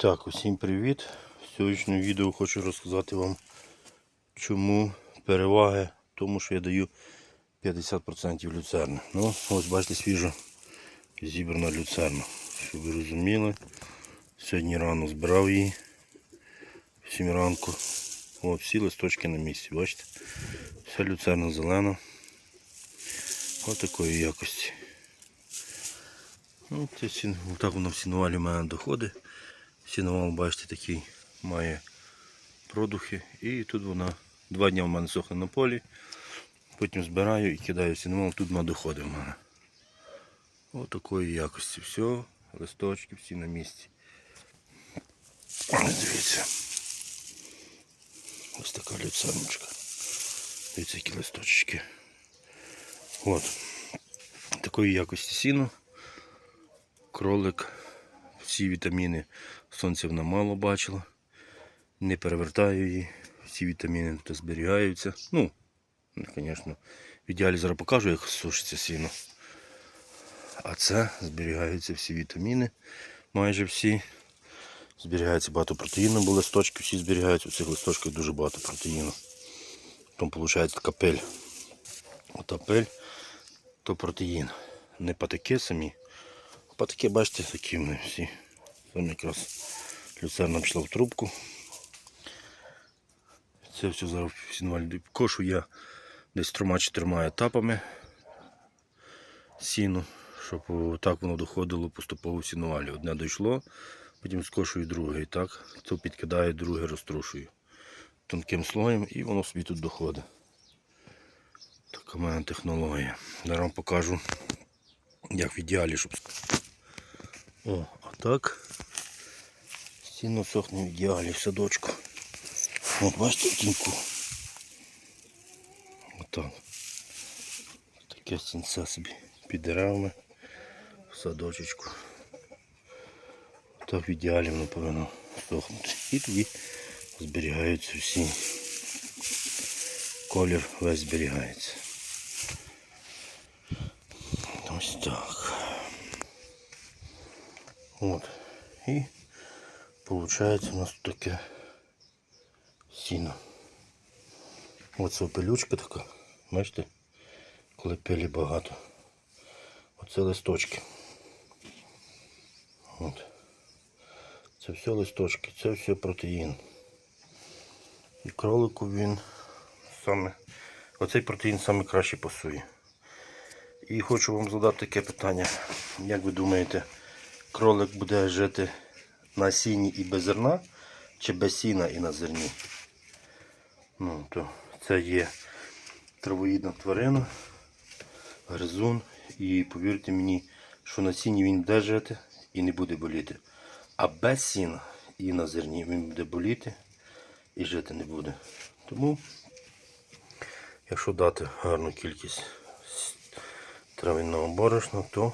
Так, усім привіт. В сьогоднішньому відео хочу розказати вам, чому переваги тому, що я даю 50% люцерни. Ну, ось бачите, свіжо зібрана люцерна. Щоб ви розуміли, сьогодні рано збирав її в 7 ранку. От, всі листочки на місці, бачите? Вся люцерна зелена. Ось такої якості. Ну. Так воно в сінувалі в мене доходить. Сіновал, бачите, такий має продухи. І тут вона два дні в мене сохне на полі. Потім збираю і кидаю сіновал, тут вона доходить в мене. Ось такої якості. Все, листочки всі на місці. Дивіться. Ось така люцерночка. Дивіться, які листочки. От. Такої якості сіно. Кролик всі вітаміни сонце вона мало бачила. Не перевертаю її. Всі вітаміни тут зберігаються. Ну, звісно, в ідеалі зараз покажу, як сушиться сіно. А це зберігаються всі вітаміни, майже всі. Зберігається багато протеїну, бо листочки всі зберігаються. У цих листочках дуже багато протеїну. Там виходить така пель. Ота пель то протеїн. Не патики самі. Патики, бачите, такі вони всі. Там якраз люцерна пішла в трубку. Це все зараз в сінвалі кошу я десь трьома-чотирма етапами сіну, щоб так воно доходило поступово в сінувалі. Одне дійшло, потім скошую друге. І так, то підкидаю, друге розтрушую тонким слоєм і воно собі тут доходить. Така в мене технологія. Зараз вам покажу, як в ідеалі, щоб о, а так. Стіно сохне в ідеалі в садочку. От бачите тіньку. Отак. Таке стінце собі під в садочечку. Так в ідеалі воно повинно сохнути. І тоді зберігаються всі. Колір весь зберігається. Ось так. От. І виходить у нас тут таке сіно. Оце пилючка така. Бачите? Коли пилі багато. Оце листочки. От. Це все листочки, це все протеїн. І кролику він саме. Оцей протеїн саме краще пасує. І хочу вам задати таке питання. Як ви думаєте, кролик буде жити на сіні і без зерна, чи без сіна і на зерні? Ну, то це є травоїдна тварина, гризун. І повірте мені, що на сіні він буде жити і не буде боліти. А без сіна і на зерні він буде боліти і жити не буде. Тому, якщо дати гарну кількість трав'яного борошна, то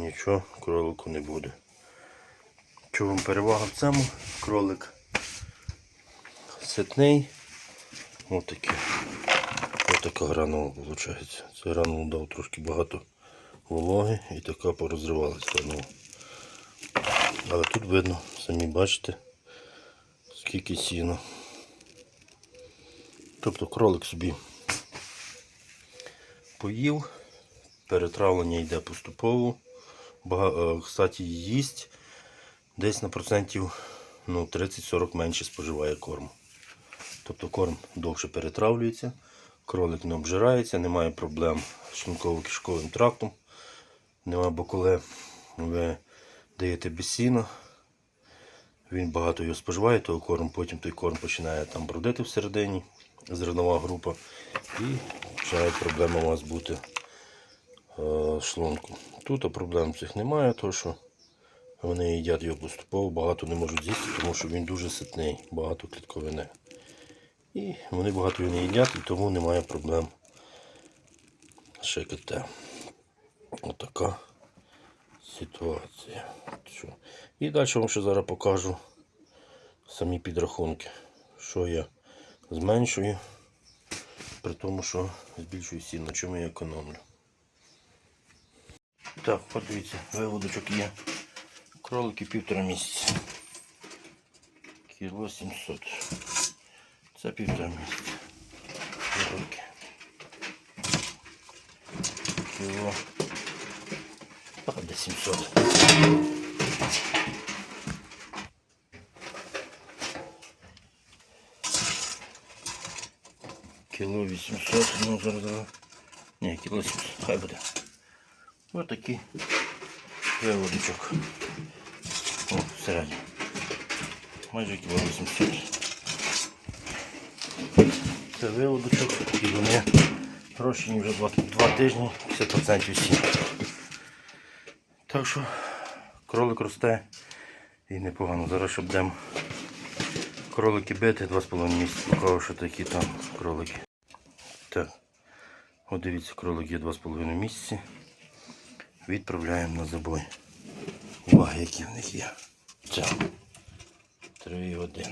нічого кролику не буде. Що вам перевага в цьому? Кролик ситний. Ось таке. Ось така гранула виходить. Це гранула дав трошки багато вологи і така порозривалась гранула. Але тут видно, самі бачите, скільки сіна. Тобто кролик собі поїв, перетравлення йде поступово. Е, Кстати, їсть десь на процентів ну, 30-40 менше споживає корму. Тобто корм довше перетравлюється, кролик не обжирається, немає проблем з шлунково-кишковим трактом. Немає, бо коли ви даєте без він багато його споживає, того корм, потім той корм починає там бродити всередині, зернова група, і починає проблема у вас бути е, з шлунком. Тут проблем цих немає, тому що вони їдять його поступово, багато не можуть з'їсти, тому що він дуже ситний, багато клітковини. І вони багато його не їдять, і тому немає проблем ШКТ. Отака ситуація. І далі вам ще зараз покажу самі підрахунки, що я зменшую, при тому, що збільшую сіл, на чому я економлю. Так, подивіться, виводочок є Кролики півтора місяця. Кіло 700. Це півтора місяця. Кролики. Кіло. А, де 700. Кіло 800, ну зараз. зараз. Ні, кіло 700, хай буде. Ось такий виводочок. О, середньо. Майже кіло 800. Це виводочок і вони розчині вже 2, 2 тижні, 50% всі. Так що кролик росте і непогано. Зараз щоб будемо кролики бити 2,5 місяці, покажу, що такі там кролики. Так, от дивіться, кролик є 2,5 місяці. Відправляємо на забой. Увага, які в них є. Це 3 1.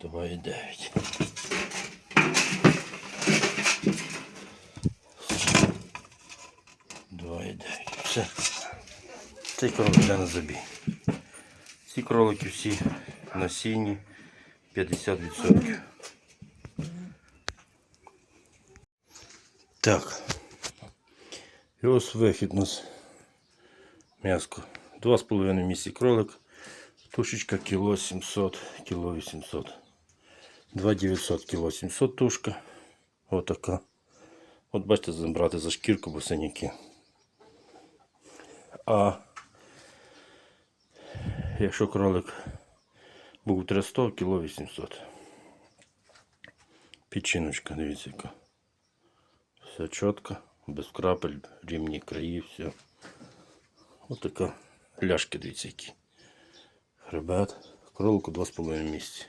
Два і дев'ять. Два і дев'ять. Все. Цей кролик йде на забій. Ці кролики всі на сіні 50%. Так. І ось вихід у нас м'яско. 2,5 місяці кролик. Тушечка кіло 700, кіло 800. 2900 кіло 700 тушка. Отака. От бачите, забрати за шкірку, бо синяки. А якщо кролик був 300, кіло 800. Печіночка, дивіться яка. Все чітко, без крапель, рівні краї, все. Ось така ляшки, дивіться які. Хребет. Кролику 2,5 місяці.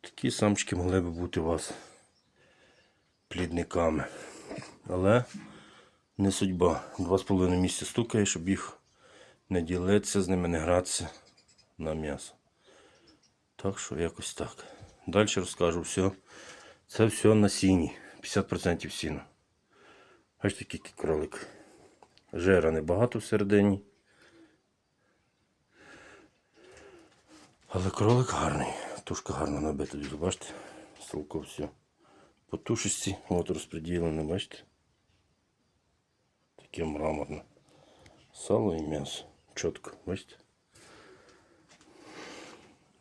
Такі самчики могли б бути у вас плідниками. Але не судьба. 2,5 місяці стукає, щоб їх не ділитися з ними, не гратися на м'ясо. Так що якось так. Далі розкажу все. Це все на сіні. 50% сіна. Ось такий кролик. Жира небагато всередині. Але кролик гарний. Тушка гарно набита, друзі, бачите? Селко все. По тушечці, от розподілене, бачите? Таке мраморне. Сало і м'ясо. Чітко, бачите?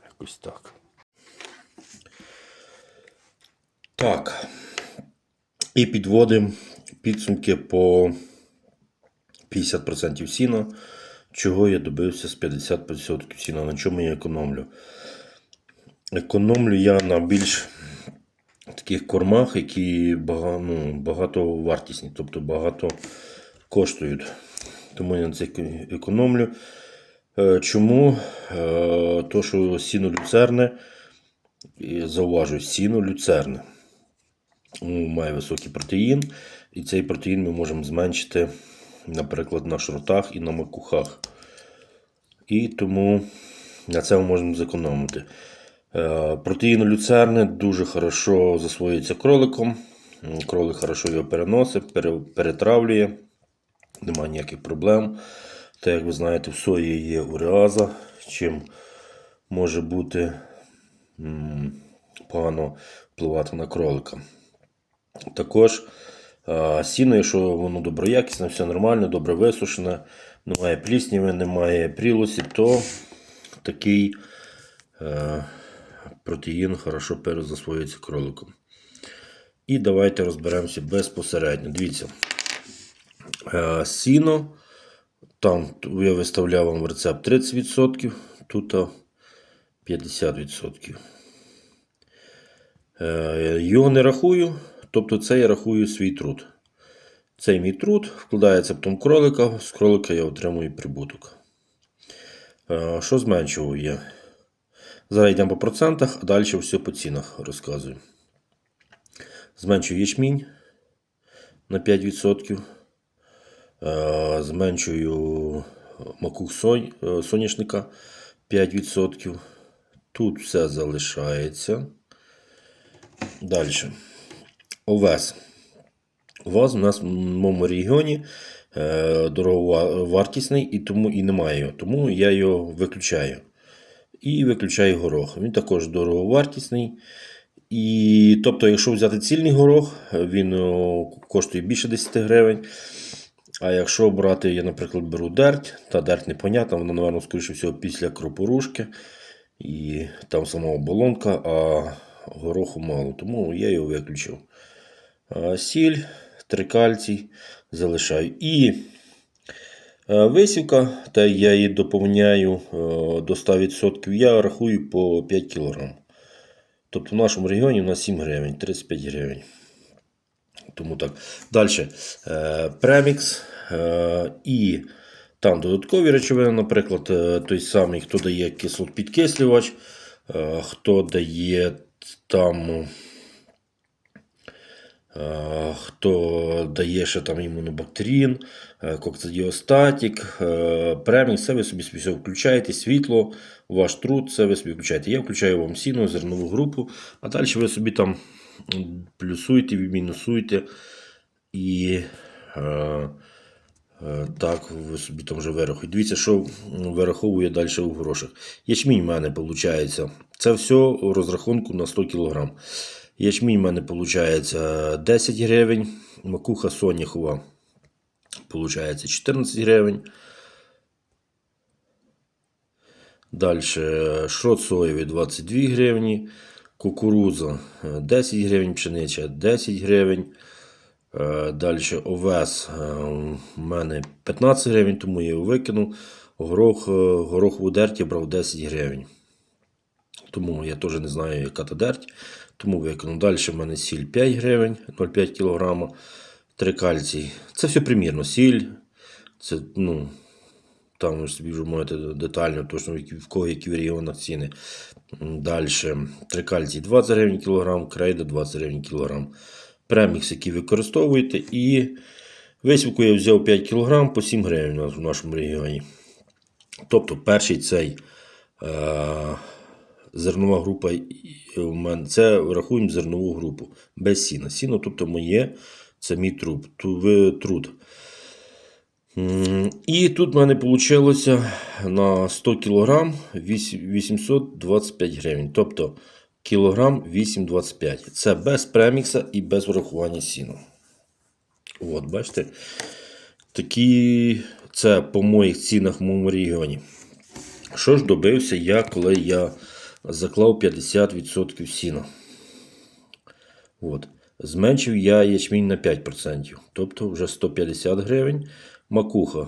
Якось так. Так. І підводимо підсумки по 50% сіна, чого я добився з 50% сіна, на чому я економлю. Економлю я на більш таких кормах, які бага- ну, багато вартісні, тобто багато коштують. Тому я на це економлю. Е, Чому? Е, То, що сіно люцерне, і зауважую, сіно люцерне. Має високий протеїн, і цей протеїн ми можемо зменшити, наприклад, на шротах і на макухах. І тому на це ми можемо зекономити. Е, Протеїн люцерни дуже хорошо засвоюється кроликом. Кролик хорошо його переносить, перетравлює, немає ніяких проблем. Та, як ви знаєте, в сої є уреаза, чим може бути погано впливати на кролика. Також сіно, якщо воно доброякісне, все нормально, добре висушене, немає плісніви, немає прілосі, то такий е, протеїн хорошо перезасвоюється кроликом. І давайте розберемося безпосередньо. Дивіться, е, сіно, там я виставляв вам рецепт 30%, тут 50%. Е, Його не рахую, тобто це я рахую свій труд. Цей мій труд вкладається потім кролика, з кролика я отримую прибуток. Е, Що зменшував я? Зараз йдемо по процентах, а далі все по цінах розказую. Зменшую ячмінь на 5%. Е, Зменшую макух е, соняшника 5%. Тут все залишається. Далі. У вас у нас в моєму регіоні е, дороговартісний і тому і немає його. Тому я його виключаю. І виключаю горох. Він також дороговартісний. І, тобто, якщо взяти цільний горох, він о, коштує більше 10 гривень. А якщо брати, я, наприклад, беру дерть, та дерть непонятна, вона, напевно, скоріше всього, після кропорушки. І там сама оболонка, а гороху мало. Тому я його виключив. Сіль, трикальцій залишаю. І е, висівка, та я її доповняю е, до 100%, я рахую по 5 кг. Тобто в нашому регіоні у нас 7 гривень, 35 гривень. Тому так. Далі. Е, премікс. І там додаткові речовини, наприклад, той самий, хто дає кислот-підкислювач, е, хто дає там. Е, Хто дає ще там імунобактерін, е, кокцидіостатік, е, премікс, це ви собі все включаєте, світло, ваш труд, це ви собі включаєте. Я включаю вам сіно, зернову групу, а далі ви собі там плюсуєте, мінусуєте. І так ви собі там вже вирахуєте. Дивіться, що вираховує далі у грошах. Ячмінь в мене виходить. Це все розрахунку на 100 кг. Ячмінь в мене виходить 10 гривень. Макуха соняхова виходить 14 гривень. Далі шрот соєвий 22 гривні, кукурудза е, 10 гривень, пшениця 10 гривень. Далі овес е, у мене 15 гривень, тому я його викинув. Горох, е, горохову дерть я брав 10 гривень. Тому я теж не знаю, яка та дерть. Тому викинув. Далі в мене сіль 5 гривень, 0,5 кг. Трикальцій. Це все примірно. Сіль. Це, ну, там ви собі вже можете детально, точно в кого які в регіонах ціни. Далі. Трикальцій 20 гривень кілограм, крейда 20 гривень кілограм. Премікс, який використовуєте. І висівку я взяв 5 кг по 7 гривень в нашому регіоні. Тобто перший цей е, зернова група у мене це рахуємо зернову групу без сіна. Сіно, тобто моє, це мій труд. труд. І тут в мене вийшло на 100 кг 825 гривень. Тобто кілограм 8,25. Це без премікса і без врахування сіна. От, бачите? Такі це по моїх цінах в моєму регіоні. Що ж добився я, коли я заклав 50% сіна? От. Зменшив я ячмінь на 5%, тобто вже 150 гривень. Макуха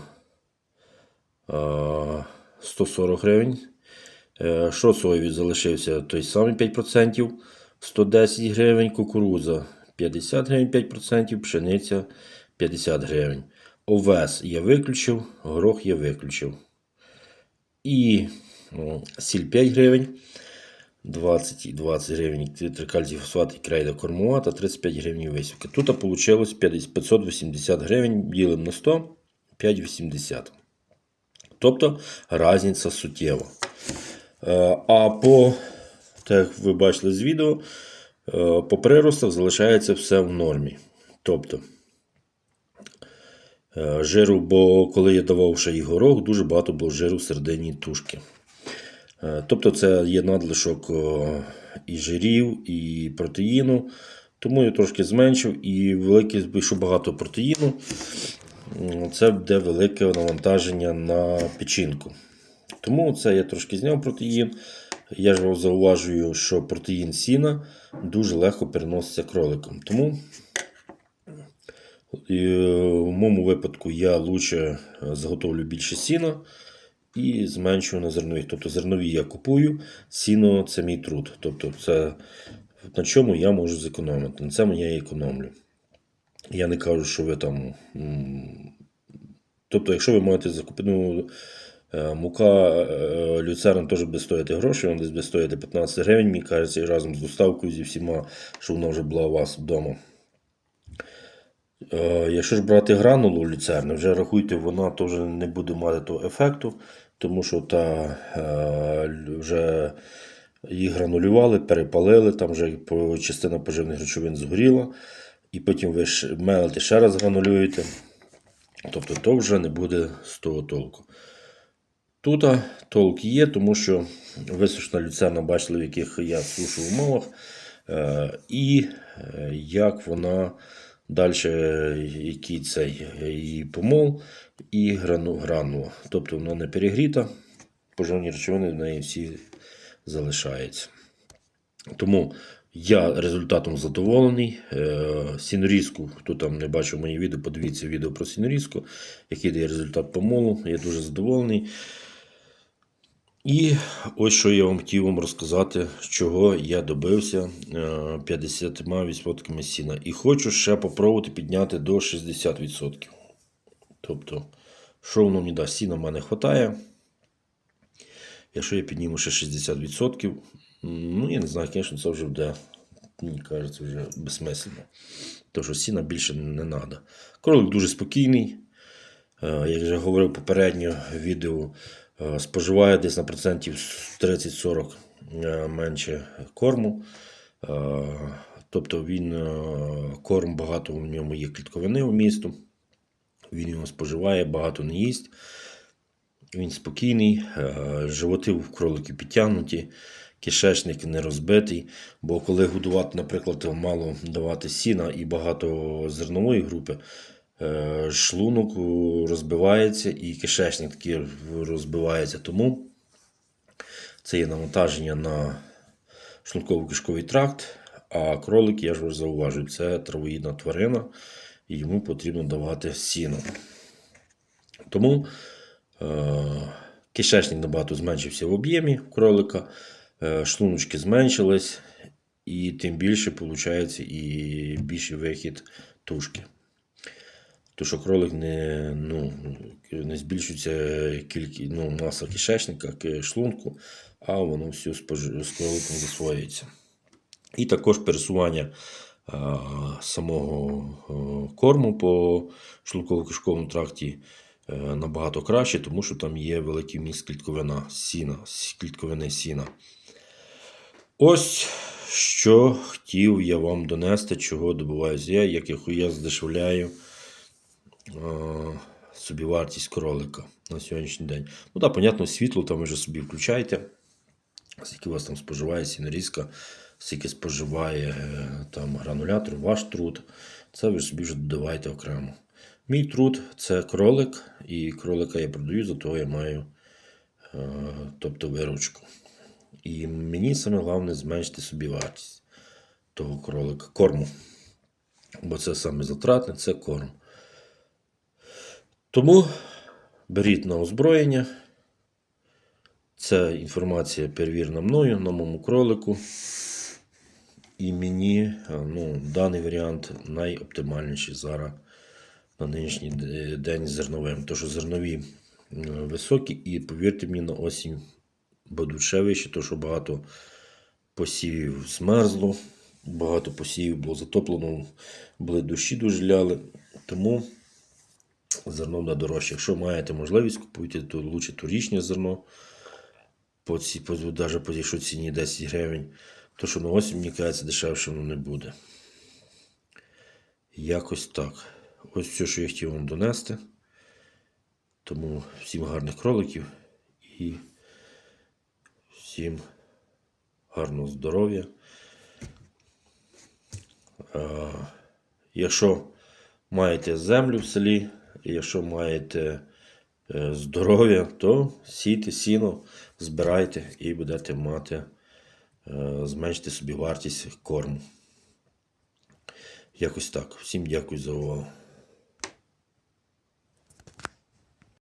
140 гривень. Е, Що соєві залишився той самий 5%, 110 гривень. Кукурудза 50 гривень 5%, пшениця 50 гривень. Овес я виключив, горох я виключив. І сіль 5 гривень. 20 і 20 гривень трикальцій фосфат і крейда кормова та 35 гривень висівки. Тут вийшло 580 гривень ділимо на 100, 5,80. Тобто різниця суттєва. Е, А по, так як ви бачили з відео, е, по приростах залишається все в нормі. Тобто е, жиру, бо коли я давав ще і горох, дуже багато було жиру в середині тушки. Е, Тобто це є надлишок і жирів, і протеїну. Тому я трошки зменшив і велике, якщо багато протеїну, це буде велике навантаження на печінку. Тому це я трошки зняв протеїн. Я ж вам зауважую, що протеїн сіна дуже легко переноситься кроликом. Тому е, в моєму випадку я лучше е, заготовлю більше сіна і зменшую на зернові. Тобто зернові я купую, сіно це мій труд. Тобто це на чому я можу зекономити. На цьому я і економлю. Я не кажу, що ви там. Тобто, якщо ви маєте закупити е, мука е, люцерна теж буде стоїти гроші, вона десь буде стоїти 15 гривень, мені кажеться, і разом з доставкою зі всіма, що вона вже була у вас вдома. Е, Якщо ж брати гранулу люцерни, вже рахуйте, вона теж не буде мати того ефекту, тому що та е, вже її гранулювали, перепалили, там вже частина поживних речовин згоріла. І потім ви мелите ще раз гранулюєте. Тобто то вже не буде з того толку. Тут толк є, тому що висушена люцерна, бачили, в яких я сушу умовах, е, і е, як вона далі, який цей її помол і грану, гранула. Тобто вона не перегріта, поживні речовини в неї всі залишаються. Тому я результатом задоволений. Е, Сінорізку, хто там не бачив мої відео, подивіться відео про сінорізку, який дає результат помолу. Я дуже задоволений. І ось що я вам хотів вам розказати, чого я добився е, 50% сіна. І хочу ще попробувати підняти до 60%. Тобто, що воно мені дасть? Сіна в мене вистачає. Якщо я підніму ще 60%, ну я не знаю, звісно, це вже буде, мені кажеться, вже безсмислено. Тому що сіна більше не треба. Кролик дуже спокійний. Е, Як вже говорив попередньо відео, е, споживає десь на процентів 30-40 е, менше корму. Е, Тобто він е, корм багато в ньому є клітковини вмісту. Він його споживає, багато не їсть. Він спокійний, е, животи в кроликів підтягнуті, кишечник не розбитий. Бо коли годувати, наприклад, мало давати сіна і багато зернової групи, е, шлунок розбивається і кишечник таки розбивається. Тому це є навантаження на шлунково-кишковий тракт, а кролик, я ж вже зауважую, це травоїдна тварина, і йому потрібно давати сіно. Тому е, кишечник набагато зменшився в об'ємі кролика, е, шлуночки зменшились, і тим більше виходить і більший вихід тушки. То, що кролик не, ну, не збільшується кількість, ну, маса кишечника, ки- шлунку, а воно все з, кроликом засвоюється. І також пересування а, самого а, корму по шлунково-кишковому тракті е, набагато краще, тому що там є великий вміст клітковина сіна, клітковини сіна. Ось що хотів я вам донести, чого добуваюся я, як я- здешевляю собівартість кролика на сьогоднішній день. Ну так, понятно, світло там ви вже собі включаєте. Скільки у вас там споживає сінорізка, скільки споживає е, там гранулятор, ваш труд. Це ви собі вже додавайте окремо. Мій труд це кролик, і кролика я продаю, зато я маю е, тобто виручку. І мені саме головне зменшити собі вартість того кролика, корму. Бо це саме затратне, це корм. Тому беріть на озброєння. Це інформація перевірена мною на моєму кролику. І мені ну, даний варіант найоптимальніший зараз на нинішній день з зерновим. Тому що зернові високі, і повірте мені, на осінь будуть ще вищі, тому що багато посівів змерзло, багато посівів було затоплено, були дощі дуже ляли. Тому зерно буде дорожче. Якщо маєте можливість, купуйте то лучше торічне зерно. По ці, по, даже по якщо ціні 10 гривень, то що на осінь, мені кажеться, дешевше воно не буде. Якось так. Ось все, що я хотів вам донести. Тому всім гарних кроликів і всім гарного здоров'я. Якщо маєте землю в селі, і якщо маєте е, здоров'я, то сійте сіно, збирайте і будете мати, е, зменшити собі вартість корму. Якось так. Всім дякую за увагу.